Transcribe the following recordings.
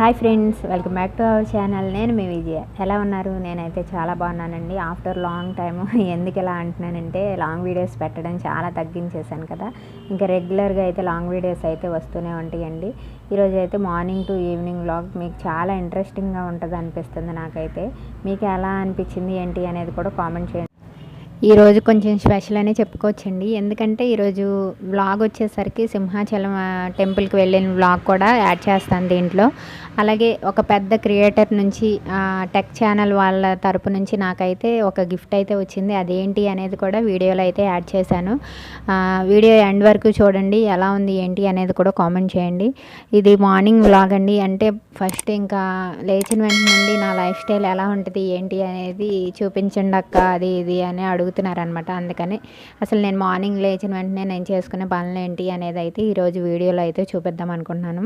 Hi friends welcome back to our channel. నేను మీ విజయ. ఎలా ఉన్నారు? నేనైతే చాలా బాగున్నానండి. ఆఫ్టర్ లాంగ్ టైమ్ ఎందుకు ఇలా అంటున్నానంటే లాంగ్ వీడియోస్ పెట్టడం చాలా తగ్గించేశాను కదా. ఇంకా రెగ్యులర్గా అయితే లాంగ్ వీడియోస్ అయితే వస్తూనే ఉంటాయండి. ఈరోజు అయితే మార్నింగ్ టు ఈవినింగ్ వ్లాగ్ మీకు చాలా ఇంట్రెస్టింగ్గా ఉంటుంది అనిపిస్తుంది నాకైతే. మీకు ఎలా అనిపించింది ఏంటి అనేది కూడా కామెంట్ చేయండి. ఈరోజు కొంచెం స్పెషల్ అనే చెప్పుకోవచ్చండి. ఎందుకంటే ఈరోజు వ్లాగ్ వచ్చేసరికి సింహాచలం టెంపుల్కి వెళ్ళిన వ్లాగ్ కూడా యాడ్ చేస్తాను దీంట్లో. అలాగే ఒక పెద్ద క్రియేటర్ నుంచి టెక్ ఛానల్ వాళ్ళ తరపు నుంచి నాకైతే ఒక గిఫ్ట్ అయితే వచ్చింది. అదేంటి అనేది కూడా వీడియోలో అయితే యాడ్ చేశాను. వీడియో ఎండ్ వరకు చూడండి ఎలా ఉంది ఏంటి అనేది కూడా కామెంట్ చేయండి. ఇది మార్నింగ్ వ్లాగ్ అండి. అంటే ఫస్ట్ ఇంకా లేచిన వెంటనే నుండి నా లైఫ్ స్టైల్ ఎలా ఉంటుంది ఏంటి అనేది చూపించండి అక్క అది ఇది అని అడుగు అడుగుతున్నారనమాట అందుకని అసలు నేను మార్నింగ్ లేచిన వెంటనే నేను చేసుకునే పనులు ఏంటి అనేది అయితే ఈరోజు వీడియోలో అయితే చూపిద్దాం అనుకుంటున్నాను.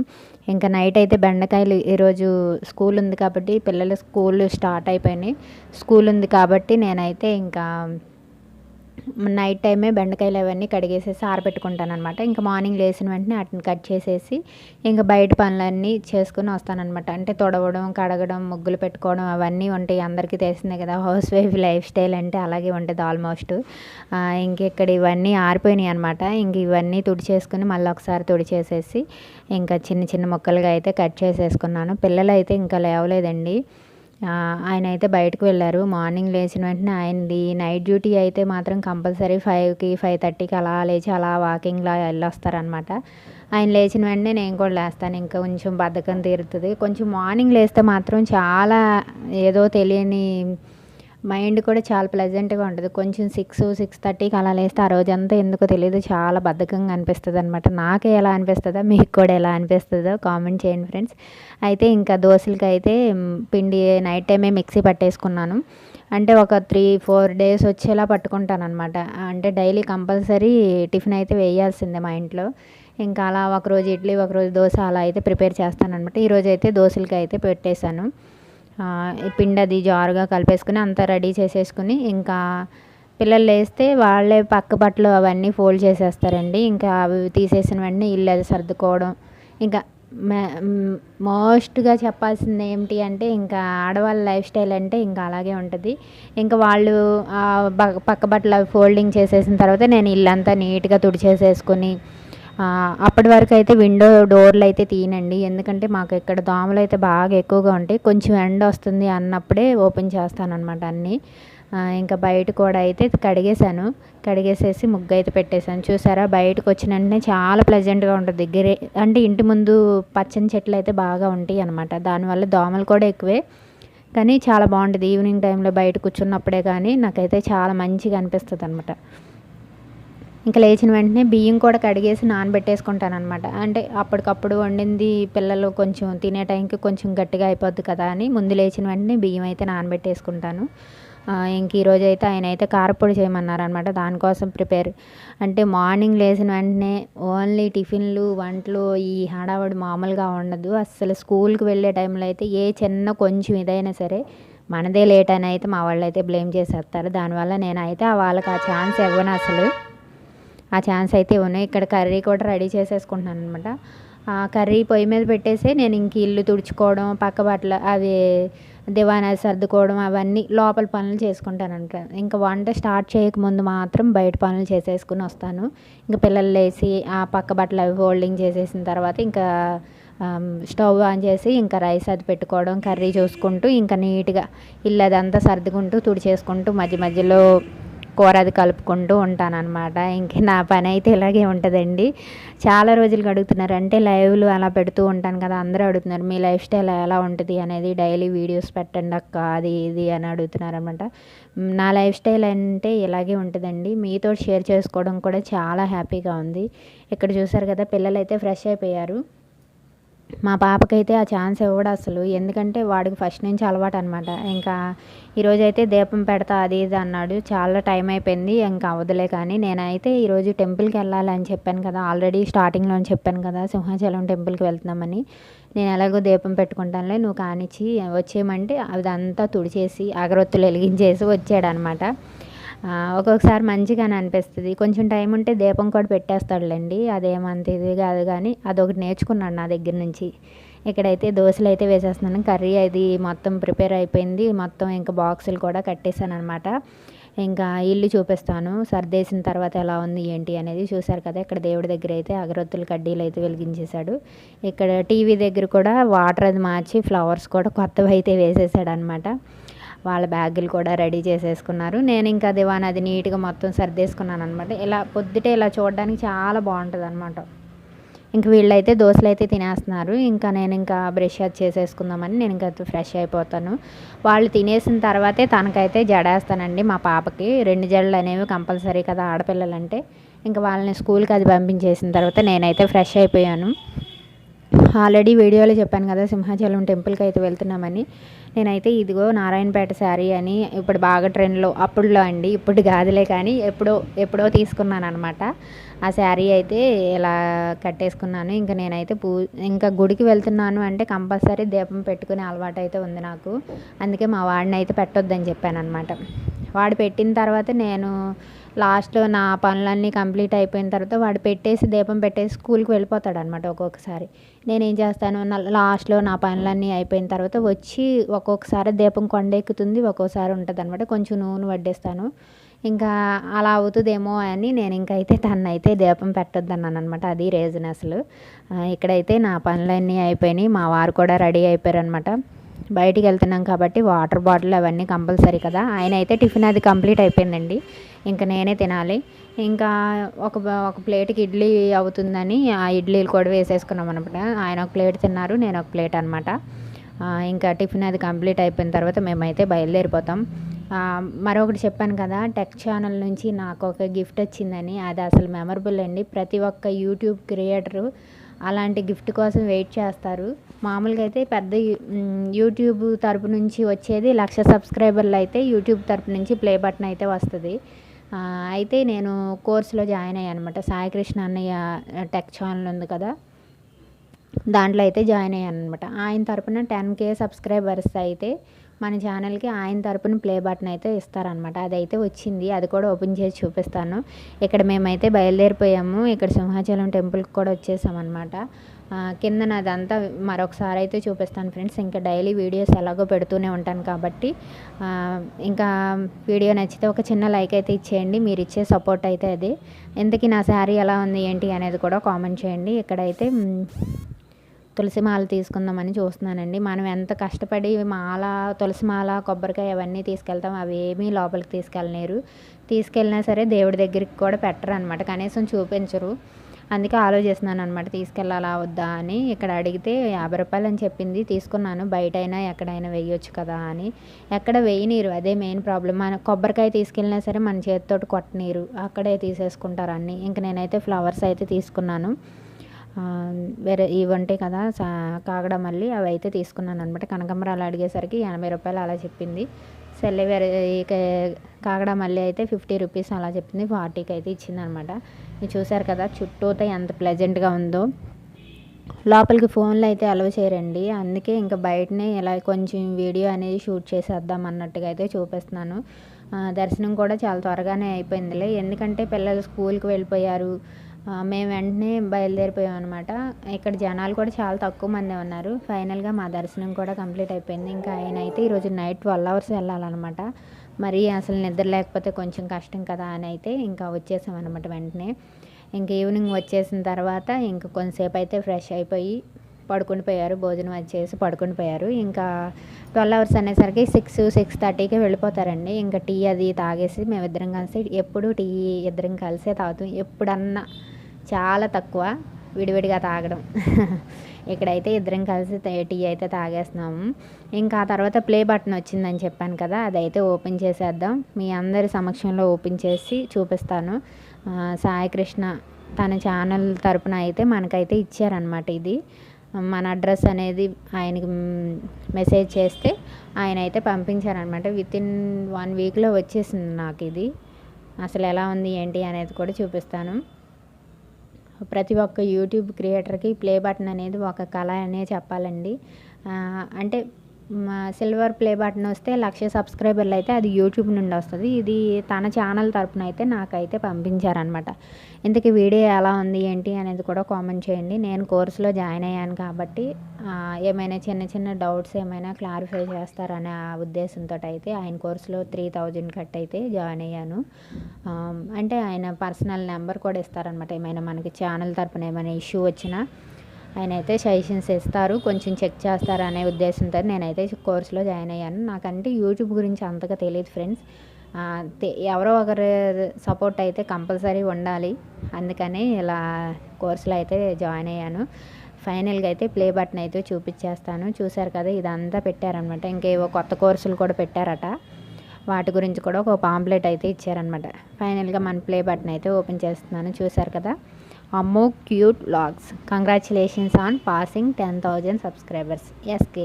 ఇంకా నైట్ అయితే బెండకాయలు ఈరోజు స్కూల్ ఉంది కాబట్టి పిల్లలు స్కూల్ స్టార్ట్ అయిపోయినాయి. స్కూల్ ఉంది కాబట్టి నేనైతే ఇంకా నైట్ టైమే బెండకాయలు అవన్నీ కడిగేసేసి ఆరబెట్టుకుంటాను అనమాట ఇంకా మార్నింగ్ లేచిన వెంటనే వాటిని కట్ చేసేసి ఇంకా బయట పనులన్నీ చేసుకుని వస్తానన్నమాట. అంటే తొడవడం కడగడం ముగ్గులు పెట్టుకోవడం అవన్నీ ఉంటాయి అందరికీ తెలిసిందే కదా. హౌస్ వైఫ్ లైఫ్ స్టైల్ అంటే అలాగే ఉంటుంది ఆల్మోస్ట్. ఇంకెక్కడ ఇవన్నీ ఆరిపోయినాయి అనమాట ఇంక ఇవన్నీ తుడిచేసుకుని మళ్ళీ ఒకసారి తుడిచేసేసి ఇంకా చిన్న చిన్న ముక్కలుగా అయితే కట్ చేసేసుకున్నాను. పిల్లలు అయితే ఇంకా లేవలేదండి. ఆయన అయితే బయటకు వెళ్ళారు. మార్నింగ్ లేచిన వెంటనే ఆయనది నైట్ డ్యూటీ అయితే మాత్రం కంపల్సరీ ఫైవ్కి ఫైవ్ థర్టీకి అలా లేచి అలా వాకింగ్లా వెళ్ళొస్తారనమాట ఆయన లేచిన వెంటనే నేను కూడా లేస్తాను. ఇంకా కొంచెం బద్ధకం తీరుతుంది. కొంచెం మార్నింగ్ లేస్తే మాత్రం చాలా ఏదో తెలియని మైండ్ కూడా చాలా ప్లెజెంట్గా ఉంటుంది. కొంచెం సిక్స్ సిక్స్ థర్టీకి అలా లేస్తే ఆ రోజంతా ఎందుకో తెలియదు చాలా బద్ధకంగా అనిపిస్తుంది అనమాట నాకే ఎలా అనిపిస్తుందో మీకు కూడా ఎలా అనిపిస్తుందో కామెంట్ చేయండి ఫ్రెండ్స్. అయితే ఇంకా దోశలకి అయితే పిండి నైట్ టైమే మిక్సీ పట్టేసుకున్నాను. అంటే ఒక త్రీ ఫోర్ డేస్ వచ్చేలా పట్టుకుంటాను అనమాట అంటే డైలీ కంపల్సరీ టిఫిన్ అయితే వేయాల్సిందే మా ఇంట్లో. ఇంకా అలా ఒకరోజు ఇడ్లీ ఒకరోజు దోశ అలా అయితే ప్రిపేర్ చేస్తాను అనమాట ఈరోజు అయితే దోశలకి అయితే పెట్టేశాను. పిండి అది జారుగా కలిపేసుకుని అంతా రెడీ చేసేసుకుని ఇంకా పిల్లలు లేస్తే వాళ్ళే పక్క బట్టలు అవన్నీ ఫోల్డ్ చేసేస్తారండి. ఇంకా అవి తీసేసిన వెంటనే ఇల్లు అది సర్దుకోవడం. ఇంకా మోస్ట్గా చెప్పాల్సింది ఏమిటి అంటే ఇంకా ఆడవాళ్ళ లైఫ్ స్టైల్ అంటే ఇంకా అలాగే ఉంటుంది. ఇంకా వాళ్ళు పక్క బట్టలు అవి ఫోల్డింగ్ చేసేసిన తర్వాత నేను ఇల్లంతా నీట్గా తుడిచేసేసుకొని అప్పటి వరకు అయితే విండో డోర్లు అయితే తీయనండి. ఎందుకంటే మాకు ఇక్కడ దోమలు అయితే బాగా ఎక్కువగా ఉంటాయి. కొంచెం ఎండ వస్తుంది అన్నప్పుడే ఓపెన్ చేస్తాను అనమాట అన్నీ ఇంకా బయట కూడా అయితే కడిగేశాను. కడిగేసేసి ముగ్గు అయితే పెట్టేశాను. చూసారా? బయటకు వచ్చిన వెంటనే చాలా ప్లెజెంట్గా ఉంటుంది. దగ్గరే అంటే ఇంటి ముందు పచ్చని చెట్లు అయితే బాగా ఉంటాయి అనమాట దానివల్ల దోమలు కూడా ఎక్కువే. కానీ చాలా బాగుంటుంది. ఈవినింగ్ టైంలో బయట కూర్చున్నప్పుడే కానీ నాకైతే చాలా మంచిగా అనిపిస్తుంది అనమాట ఇంకా లేచిన వెంటనే బియ్యం కూడా కడిగేసి నానబెట్టేసుకుంటాను అనమాట అంటే అప్పటికప్పుడు వండింది పిల్లలు కొంచెం తినే టైంకి కొంచెం గట్టిగా అయిపోద్ది కదా అని ముందు లేచిన వెంటనే బియ్యం అయితే నానబెట్టేసుకుంటాను. ఇంక ఈరోజు అయితే ఆయన అయితే కారపొడి చేయమన్నారు అనమాట దానికోసం ప్రిపేర్. అంటే మార్నింగ్ లేచిన వెంటనే ఓన్లీ టిఫిన్లు వంటలు ఈ హడావడి మామూలుగా ఉండదు. అసలు స్కూల్కి వెళ్ళే టైంలో అయితే ఏ చిన్న కొంచెం ఇదైనా సరే మనదే లేట్ అని అయితే మా వాళ్ళు అయితే బ్లేమ్ చేసేస్తారు. దానివల్ల నేనైతే ఆ వాళ్ళకి ఆ ఛాన్స్ ఇవ్వను అసలు. ఆ ఛాన్స్ అయితే ఉన్నాయి. ఇక్కడ కర్రీ కూడా రెడీ చేసేసుకుంటున్నాను అనమాట ఆ కర్రీ పొయ్యి మీద పెట్టేసి నేను ఇంక ఇల్లు తుడుచుకోవడం పక్క బట్టలు అవి దివానా సర్దుకోవడం అవన్నీ లోపల పనులు చేసుకుంటాను అనమాట ఇంకా వంట స్టార్ట్ చేయకముందు మాత్రం బయట పనులు చేసేసుకుని వస్తాను. ఇంకా పిల్లలు లేచి ఆ పక్క బట్టలు అవి ఫోల్డింగ్ చేసేసిన తర్వాత ఇంకా స్టవ్ ఆన్ చేసి ఇంకా రైస్ అది పెట్టుకోవడం కర్రీ చూసుకుంటూ ఇంకా నీట్గా ఇల్లు అదంతా సర్దుకుంటూ తుడిచేసుకుంటూ మధ్య మధ్యలో కూర అది కలుపుకుంటూ ఉంటాను అనమాట ఇంక నా పని అయితే ఇలాగే ఉంటుందండి. చాలా రోజులు అడుగుతున్నారు అంటే లైవ్లు అలా పెడుతూ ఉంటాను కదా అందరూ అడుగుతున్నారు మీ లైఫ్ స్టైల్ ఎలా ఉంటుంది? అనేది డైలీ వీడియోస్ పెట్టండి అక్క అది ఇది అని అడుగుతున్నారు అనమాట నా లైఫ్ స్టైల్ అంటే ఇలాగే ఉంటుందండి. మీతో షేర్ చేసుకోవడం కూడా చాలా హ్యాపీగా ఉంది. ఇక్కడ చూసారు కదా పిల్లలు అయితే ఫ్రెష్ అయిపోయారు. మా పాపకైతే ఆ ఛాన్స్ ఇవ్వడు అసలు. ఎందుకంటే వాడికి ఫస్ట్ నుంచి అలవాటు అనమాట ఇంకా ఈరోజు అయితే దీపం పెడతా అది ఇది అన్నాడు. చాలా టైం అయిపోయింది. ఇంకా అవదులే కానీ నేనైతే ఈరోజు టెంపుల్కి వెళ్ళాలి అని చెప్పాను కదా. ఆల్రెడీ స్టార్టింగ్లో చెప్పాను కదా సింహాచలం టెంపుల్కి వెళ్తున్నామని. నేను ఎలాగో దీపం పెట్టుకుంటానులే నువ్వు కానిచ్చి వచ్చేయమంటే అదంతా తుడిచేసి అగరొత్తులు వెలిగించేసి వచ్చాడనమాట ఒక్కొక్కసారి మంచిగానే అనిపిస్తుంది. కొంచెం టైం ఉంటే దీపం కూడా పెట్టేస్తాడులేండి. అదేమంత ఇది కాదు కానీ అదొకటి నేర్చుకున్నాడు నా దగ్గర నుంచి. ఇక్కడైతే దోశలు అయితే వేసేస్తున్నాను. కర్రీ అది మొత్తం ప్రిపేర్ అయిపోయింది. మొత్తం ఇంకా బాక్సులు కూడా కట్టేశాను అనమాట ఇంకా ఇల్లు చూపిస్తాను. సర్దేసిన తర్వాత ఎలా ఉంది ఏంటి అనేది చూశారు కదా. ఇక్కడ దేవుడి దగ్గర అయితే అగరొత్తులు కడ్డీలు అయితే వెలిగించేశాడు. ఇక్కడ టీవీ దగ్గర కూడా వాటర్ అది మార్చి ఫ్లవర్స్ కూడా కొత్తవి అయితే వేసేసాడు అనమాట వాళ్ళ బ్యాగులు కూడా రెడీ చేసేసుకున్నారు. నేను ఇంకా దివాన్ అది నీట్గా మొత్తం సర్దేసుకున్నాను అనమాట ఇలా పొద్దుటే ఇలా చూడడానికి చాలా బాగుంటుంది అనమాట ఇంక వీళ్ళైతే దోశలు అయితే తినేస్తున్నారు. ఇంకా నేను ఇంకా బ్రష్ అది చేసేసుకుందామని నేను ఇంకా ఫ్రెష్ అయిపోతాను. వాళ్ళు తినేసిన తర్వాతే తనకైతే జడేస్తానండి మా పాపకి. రెండు జడలు అనేవి కంపల్సరీ కదా ఆడపిల్లలంటే. ఇంకా వాళ్ళని స్కూల్కి అది పంపించేసిన తర్వాత నేనైతే ఫ్రెష్ అయిపోయాను. ఆల్రెడీ వీడియోలో చెప్పాను కదా సింహాచలం టెంపుల్కి అయితే వెళ్తున్నామని. నేనైతే ఇదిగో నారాయణపేట శారీ అని ఇప్పుడు బాగా ట్రెండ్లో అప్పుడులో అండి ఇప్పుడు కాదులే కానీ ఎప్పుడో ఎప్పుడో తీసుకున్నాను అనమాట ఆ శారీ అయితే ఇలా కట్టేసుకున్నాను. ఇంకా నేనైతే పూ ఇంకా గుడికి వెళ్తున్నాను అంటే కంపల్సరీ దీపం పెట్టుకునే అలవాటు అయితే ఉంది నాకు. అందుకే మా వాడిని అయితే పెట్టొద్దని చెప్పాను అనమాట వాడు పెట్టిన తర్వాత నేను లాస్ట్లో నా పనులన్నీ కంప్లీట్ అయిపోయిన తర్వాత వాడు పెట్టేసి దీపం పెట్టేసి స్కూల్కి వెళ్ళిపోతాడు అనమాట ఒక్కొక్కసారి. నేనేం చేస్తాను? నా- లాస్ట్లో నా పనులన్నీ అయిపోయిన తర్వాత వచ్చి ఒక్కొక్కసారి దీపం కొండెక్కుతుంది ఒక్కోసారి ఉంటుంది అనమాట కొంచెం నూనె వడ్డేస్తాను. ఇంకా అలా అవుతుందేమో అని నేను ఇంకైతే తనైతే దీపం పెట్టొద్దన్నాను అనమాట అది రీజన్ అసలు. ఇక్కడైతే నా పనులన్నీ అయిపోయినాయి. మా వారు కూడా రెడీ అయిపోయారు అనమాట బయటికి వెళ్తున్నాం కాబట్టి వాటర్ బాటిల్ అవన్నీ కంపల్సరీ కదా. ఆయన అయితే టిఫిన్ అది కంప్లీట్ అయిపోయిందండి. ఇంకా నేనే తినాలి. ఇంకా ఒక ఒక ప్లేట్కి ఇడ్లీ అవుతుందని ఆ ఇడ్లీలు కూడా వేసేసుకున్నాం అనమాట ఆయన ఒక ప్లేట్ తిన్నారు నేను ఒక ప్లేట్ అనమాట ఇంకా టిఫిన్ అది కంప్లీట్ అయిపోయిన తర్వాత మేమైతే బయలుదేరిపోతాం. మరొకటి చెప్పాను కదా టెక్ ఛానల్ నుంచి నాకు ఒక గిఫ్ట్ వచ్చిందని. అది అసలు మెమరబుల్ అండి. ప్రతి ఒక్క యూట్యూబ్ క్రియేటరు అలాంటి గిఫ్ట్ కోసం వెయిట్ చేస్తారు. మామూలుగా అయితే పెద్ద యూట్యూబ్ తరపు నుంచి వచ్చేది లక్ష సబ్స్క్రైబర్లు అయితే యూట్యూబ్ తరపు నుంచి ప్లే బటన్ అయితే వస్తుంది. అయితే నేను కోర్సులో జాయిన్ అయ్యాను అనమాట సాయికృష్ణ అన్నయ్య టెక్ ఛానల్ ఉంది కదా. దాంట్లో అయితే జాయిన్ అయ్యాను అనమాట ఆయన తరపున టెన్ కే సబ్స్క్రైబర్స్ అయితే మన ఛానల్కి ఆయన తరపున ప్లే బటన్ అయితే ఇస్తారనమాట అదైతే వచ్చింది. అది కూడా ఓపెన్ చేసి చూపిస్తాను. ఇక్కడ మేమైతే బయలుదేరిపోయాము. ఇక్కడ సింహాచలం టెంపుల్కి కూడా వచ్చేసామన్నమాట. కింద నాదంతా మరొకసారి అయితే చూపిస్తాను ఫ్రెండ్స్. ఇంకా డైలీ వీడియోస్ ఎలాగో పెడుతూనే ఉంటాను కాబట్టి ఇంకా వీడియో నచ్చితే ఒక చిన్న లైక్ అయితే ఇచ్చేయండి. మీరు ఇచ్చే సపోర్ట్ అయితే అది. ఇంతకీ నా శారీ ఎలా ఉంది ఏంటి అనేది కూడా కామెంట్ చేయండి. ఇక్కడైతే తులసి మాల తీసుకుందామని చూస్తున్నానండి. మనం ఎంత కష్టపడి మాల తులసి మాల కొబ్బరికాయ అవన్నీ తీసుకెళ్తాం అవి ఏమీ లోపలికి తీసుకెళ్ళలేరు. తీసుకెళ్ళినా సరే దేవుడి దగ్గరికి కూడా పెట్టరు అనమాట కనీసం చూపించరు. అందుకే ఆలోచిస్తున్నాను అనమాట తీసుకెళ్ళాలా వద్దా అని. ఇక్కడ అడిగితే యాభై రూపాయలు అని చెప్పింది. తీసుకున్నాను. బయట అయినా ఎక్కడైనా వేయొచ్చు కదా అని. ఎక్కడ వేయనీరు. అదే మెయిన్ ప్రాబ్లం మన కొబ్బరికాయ తీసుకెళ్ళినా సరే మన చేతితోటి కొట్టనీరు. అక్కడే తీసేసుకుంటారు అన్నీ. ఇంక నేనైతే ఫ్లవర్స్ అయితే తీసుకున్నాను. వేరే ఇవి ఉంటాయి కదా సా కాగడ మళ్ళీ అవి అయితే తీసుకున్నాను అనమాట కనకాంబరాలు అడిగేసరికి ఎనభై రూపాయలు అలా చెప్పింది. సెల్లె వేరే కాగడ మళ్ళీ అయితే ఫిఫ్టీ రూపీస్ అలా చెప్పింది. ఫార్టీకి అయితే ఇచ్చిందనమాట మీరు చూసారు కదా చుట్టూతో ఎంత ప్లెజెంట్గా ఉందో. లోపలికి ఫోన్లు అయితే అలవ చేయరండి. అందుకే ఇంకా బయటనే ఇలా కొంచెం వీడియో అనేది షూట్ చేసేద్దాం అన్నట్టుగా అయితే చూపిస్తున్నాను. దర్శనం కూడా చాలా త్వరగానే అయిపోయిందిలే. ఎందుకంటే పిల్లలు స్కూల్కి వెళ్ళిపోయారు. మేము వెంటనే బయలుదేరిపోయాం అనమాట ఇక్కడ జనాలు కూడా చాలా తక్కువ మంది ఉన్నారు. ఫైనల్గా మా దర్శనం కూడా కంప్లీట్ అయిపోయింది. ఇంకా ఆయన అయితే ఈరోజు నైట్ ట్వెల్వ్ అవర్స్ వెళ్ళాలన్నమాట. మరి అసలు నిద్ర లేకపోతే కొంచెం కష్టం కదా అని అయితే ఇంకా వచ్చేసాం అనమాట వెంటనే. ఇంక ఈవినింగ్ వచ్చేసిన తర్వాత ఇంక కొంతసేపు అయితే ఫ్రెష్ అయిపోయి పడుకుని పోయారు. భోజనం వచ్చేసి పడుకుని పోయారు. ఇంకా ట్వెల్వ్ అవర్స్ అనేసరికి సిక్స్ సిక్స్ థర్టీకి వెళ్ళిపోతారండి. ఇంకా టీ అది తాగేసి మేమిద్దరం కలిసి ఎప్పుడు టీ ఇద్దరం కలిసే తాగుతాం. ఎప్పుడన్నా చాలా తక్కువ విడివిడిగా తాగడం. ఇక్కడైతే ఇద్దరం కలిసి టీ అయితే తాగేస్తున్నాము. ఇంకా ఆ తర్వాత ప్లే బటన్ వచ్చిందని చెప్పాను కదా అదైతే ఓపెన్ చేసేద్దాం. మీ అందరి సమక్షంలో ఓపెన్ చేసి చూపిస్తాను. సాయికృష్ణ తన ఛానల్ తరపున అయితే మనకైతే ఇచ్చారనమాట ఇది. మన అడ్రస్ అనేది ఆయనకి మెసేజ్ చేస్తే ఆయన అయితే పంపించారనమాట విత్ ఇన్ వన్ వీక్లో వచ్చేసింది నాకు ఇది. అసలు ఎలా ఉంది ఏంటి అనేది కూడా చూపిస్తాను. ప్రతి ఒక్క యూట్యూబ్ క్రియేటర్కి ప్లే బటన్ అనేది ఒక కళ అనే చెప్పాలండి. అంటే సిల్వర్ ప్లే బటన్ వస్తే లక్ష సబ్స్క్రైబర్లు అయితే అది యూట్యూబ్ నుండి వస్తుంది. ఇది తన ఛానల్ తరపున అయితే నాకైతే పంపించారనమాట ఇంతకీ వీడియో ఎలా ఉంది ఏంటి అనేది కూడా కామెంట్ చేయండి. నేను కోర్సులో జాయిన్ అయ్యాను కాబట్టి ఏమైనా చిన్న చిన్న డౌట్స్ ఏమైనా క్లారిఫై చేస్తారనే ఆ ఉద్దేశంతో అయితే ఆయన కోర్సులో త్రీ థౌజండ్ కట్ అయితే జాయిన్ అయ్యాను. అంటే ఆయన పర్సనల్ నెంబర్ కూడా ఇస్తారనమాట ఏమైనా మనకి ఛానల్ తరపున ఏమైనా ఇష్యూ వచ్చినా ఆయన అయితే సజెషన్స్ ఇస్తారు కొంచెం చెక్ చేస్తారు అనే ఉద్దేశంతో నేనైతే కోర్సులో జాయిన్ అయ్యాను. నాకంటే యూట్యూబ్ గురించి అంతగా తెలియదు ఫ్రెండ్స్. ఎవరో ఒకరు సపోర్ట్ అయితే కంపల్సరీ ఉండాలి. అందుకని ఇలా కోర్సులో అయితే జాయిన్ అయ్యాను. ఫైనల్గా అయితే ప్లే బటన్ అయితే చూపించేస్తాను. చూశారు కదా ఇదంతా పెట్టారనమాట ఇంకేవో కొత్త కోర్సులు కూడా పెట్టారట. వాటి గురించి కూడా ఒక పాంప్లెట్ అయితే ఇచ్చారనమాట ఫైనల్గా మన ప్లే బటన్ అయితే ఓపెన్ చేస్తున్నాను. చూశారు కదా? అమ్మో cute vlogs congratulations on passing ten thousand subscribers. SK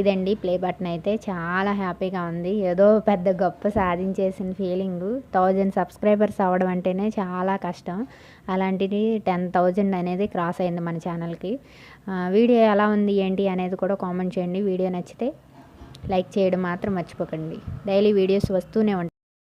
ఇదండి ప్లే బటన్ అయితే చాలా హ్యాపీగా ఉంది. ఏదో పెద్ద గొప్ప సాధించేసిన ఫీలింగ్. థౌజండ్ సబ్స్క్రైబర్స్ అవ్వడం అంటేనే చాలా కష్టం. అలాంటిది టెన్ థౌజండ్ అనేది క్రాస్ అయింది మన ఛానల్కి. వీడియో ఎలా ఉంది ఏంటి అనేది కూడా కామెంట్ చేయండి. వీడియో నచ్చితే లైక్ చేయడం మాత్రం మర్చిపోకండి. డైలీ వీడియోస్ వస్తూనే ఉంటాయి.